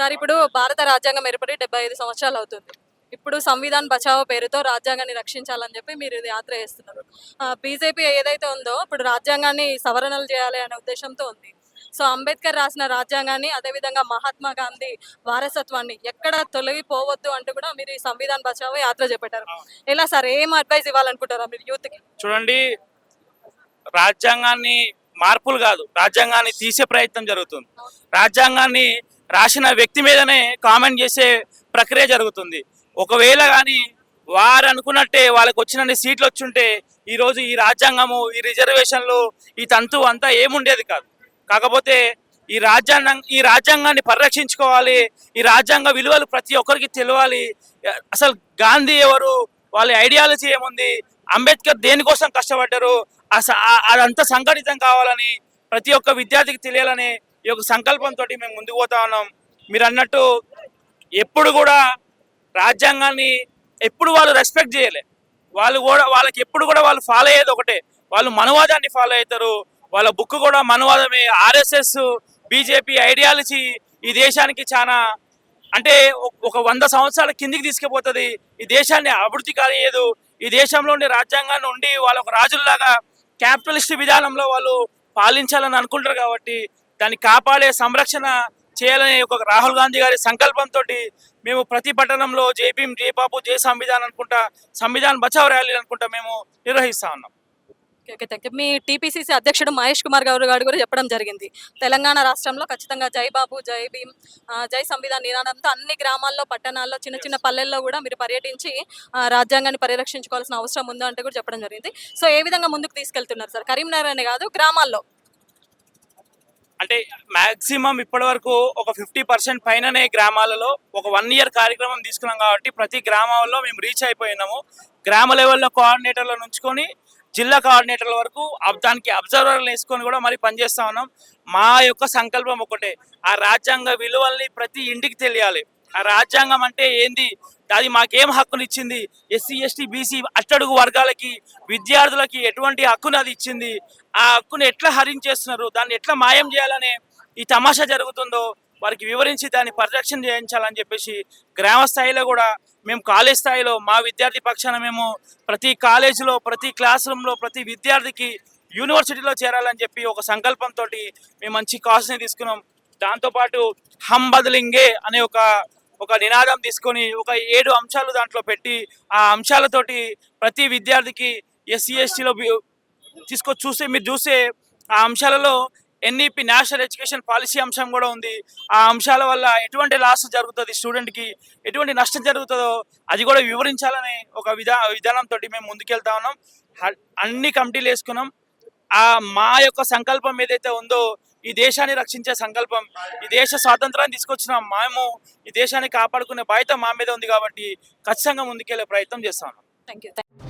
Sir ఇప్పుడు భారత రాజ్యాంగం ఏర్పడి డెబ్బై ఐదు సంవత్సరాలు అవుతుంది. ఇప్పుడు సంవిధాన్ బచావో పేరుతో రాజ్యాంగాన్ని రక్షించాలని చెప్పి మీరు ఇది యాత్ర చేస్తున్నారు. బీజేపీ ఏదైతే ఉందో ఇప్పుడు రాజ్యాంగాన్ని సవరణలు చేయాలి అనే ఉద్దేశంతో ఉంది. సో అంబేద్కర్ రాసిన రాజ్యాంగాన్ని అదేవిధంగా మహాత్మా గాంధీ వారసత్వాన్ని ఎక్కడ తొలగిపోవద్దు అంటూ కూడా మీరు ఈ సంవిధాన్ బచావో యాత్ర చేపట్టారు. ఎలా సార్? ఏం అడ్వైస్ ఇవ్వాలనుకుంటారా మీరు యూత్కి? చూడండి రాజ్యాంగాన్ని మార్పులు కాదు రాజ్యాంగాన్ని తీసే ప్రయత్నం జరుగుతుంది. రాజ్యాంగాన్ని రాసిన వ్యక్తి మీదనే కామెంట్ చేసే ప్రక్రియ జరుగుతుంది. ఒకవేళ కానీ వారు అనుకున్నట్టే వాళ్ళకి వచ్చినన్ని సీట్లు వచ్చుంటే ఈరోజు ఈ రాజ్యాంగము ఈ రిజర్వేషన్లు ఈ తంతు అంతా ఏముండేది కాదు. కాకపోతే ఈ రాజ్యాంగం ఈ రాజ్యాంగాన్ని పరిరక్షించుకోవాలి ఈ రాజ్యాంగ విలువలు ప్రతి ఒక్కరికి తెలియాలి. అసలు గాంధీ ఎవరు వాళ్ళ ఐడియాలజీ ఏముంది అంబేద్కర్ దేనికోసం కష్టపడ్డారు అసలు అదంతా సంఘటితం కావాలని ప్రతి ఒక్క విద్యార్థికి తెలియాలని ఈ యొక్క సంకల్పంతో మేము ముందుకు పోతా ఉన్నాం. మీరు అన్నట్టు ఎప్పుడు కూడా రాజ్యాంగాన్ని ఎప్పుడు వాళ్ళు రెస్పెక్ట్ చేయలే. వాళ్ళు కూడా వాళ్ళకి ఎప్పుడు కూడా వాళ్ళు ఫాలో అయ్యేది ఒకటే. వాళ్ళు మనవాదాన్ని ఫాలో అవుతారు. వాళ్ళ బుక్ కూడా మనువాదమే. ఆర్ఎస్ఎస్ బీజేపీ ఐడియాలజీ ఈ దేశానికి చాలా అంటే ఒక- వంద సంవత్సరాల కిందికి తీసుకుపోతుంది. ఈ దేశాన్ని అభివృద్ధి కాలేదు ఈ దేశంలో ఉండే రాజ్యాంగాన్ని ఉండి వాళ్ళ ఒక రాజుల్లాగా క్యాపిటలిస్ట్ విధానంలో వాళ్ళు పాలించాలని అనుకుంటారు కాబట్టి దాన్ని కాపాడే సంరక్షణ చేయాలనే ఒక రాహుల్ గాంధీ గారి సంకల్పంతో మేము ప్రతి పట్టణంలో జై భీమ్ జై బాబు జై సంవిధాన్ అనుకుంటా సంవిధాన్ బచావ్ ర్యాలీ అనుకుంటా మేము నిర్వహిస్తా ఉన్నాం. మీ టీపీసీసీ అధ్యక్షుడు మహేష్ కుమార్ గౌడ్ గారు కూడా చెప్పడం జరిగింది. తెలంగాణ రాష్ట్రంలో ఖచ్చితంగా జై బాబు జై భీమ్ జై సంవిధాన్ నినాదంతో అన్ని గ్రామాల్లో పట్టణాల్లో చిన్న చిన్న పల్లెల్లో కూడా మీరు పర్యటించి రాజ్యాంగాన్ని పరిరక్షించుకోవాల్సిన అవసరం ఉందో అంటే కూడా చెప్పడం జరిగింది. సో ఏ విధంగా ముందుకు తీసుకెళ్తున్నారు సార్? కరీంనగర్ అనే కాదు గ్రామాల్లో. అంటే మాక్సిమం ఇప్పటి వరకు ఒక ఫిఫ్టీ పర్సెంట్ పైననే గ్రామాలలో ఒక వన్ ఇయర్ కార్యక్రమం తీసుకున్నాం కాబట్టి ప్రతి గ్రామంలో మేము రీచ్ అయిపోయినాము. గ్రామ లెవెల్లో కోఆర్డినేటర్లను నుంచుకొని జిల్లా కోఆర్డినేటర్ల వరకు దానికి అబ్జర్వర్లు వేసుకొని కూడా మరి పనిచేస్తా ఉన్నాం. మా యొక్క సంకల్పం ఒకటే ఆ రాజ్యాంగ విలువల్ని ప్రతి ఇంటికి తెలియాలి. ఆ రాజ్యాంగం అంటే ఏంది? అది మాకేం హక్కును ఇచ్చింది? ఎస్సీ ఎస్టీ బీసీ అట్టడుగు వర్గాలకి విద్యార్థులకి ఎటువంటి హక్కును అది ఇచ్చింది? ఆ హక్కును ఎట్లా హరించేస్తున్నారు? దాన్ని ఎట్లా మాయం చేయాలనే ఈ తమాషా జరుగుతుందో వారికి వివరించి దాన్ని పరిరక్షణ చేయించాలని చెప్పేసి గ్రామ స్థాయిలో కూడా మేము కాలేజ్ స్థాయిలో మా విద్యార్థి పక్షాన మేము ప్రతి కాలేజీలో ప్రతి క్లాస్ రూమ్లో ప్రతి విద్యార్థికి యూనివర్సిటీలో చేరాలని చెప్పి ఒక సంకల్పంతో మేము మంచి కాస్ని తీసుకున్నాం. దాంతోపాటు హమ్ అనే ఒక ఒక నినాదం తీసుకొని ఒక ఏడు అంశాలు దాంట్లో పెట్టి ఆ అంశాలతోటి ప్రతి విద్యార్థికి ఎస్సీ ఎస్టీలో తీసుకొచ్చి చూస్తే మీరు చూసే ఆ అంశాలలో ఎన్ఈపి నేషనల్ ఎడ్యుకేషన్ పాలసీ అంశం కూడా ఉంది. ఆ అంశాల వల్ల ఎటువంటి లాస్ జరుగుతుంది స్టూడెంట్కి ఎటువంటి నష్టం జరుగుతుందో అది కూడా వివరించాలని ఒక విధా విధానంతో మేము ముందుకెళ్తా ఉన్నాం. అన్ని కమిటీలు వేసుకున్నాం. ఆ మా యొక్క సంకల్పం ఏదైతే ఉందో ఈ దేశాన్ని రక్షించే సంకల్పం ఈ దేశ స్వాతంత్రాన్ని తీసుకొచ్చిన మేము ఈ దేశాన్ని కాపాడుకునే బాధ్యత మా మీద ఉంది కాబట్టి ఖచ్చితంగా ముందుకెళ్ళే ప్రయత్నం చేస్తాను. Thank you